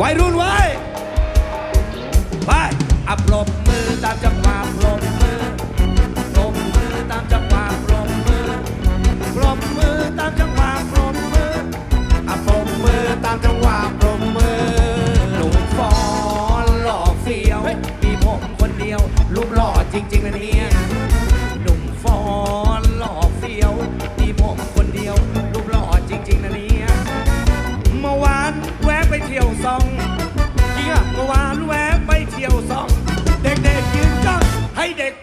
วัยรุ่นไว้ไปอัปลบมือตามจังหวะปลบมือปลบมือตามจังหวะปลบมือปลบมือตามจังหวะปลบมืออัปลบมือตามจังหวะปลบมือหนุ่มฟอนหล่อเฟี้ยวมีผมคนเดียวรูปหล่อจริงๆนะเนี่ยหนุ่มฟอน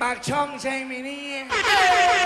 ากช่องใช่ไหมเนี่ย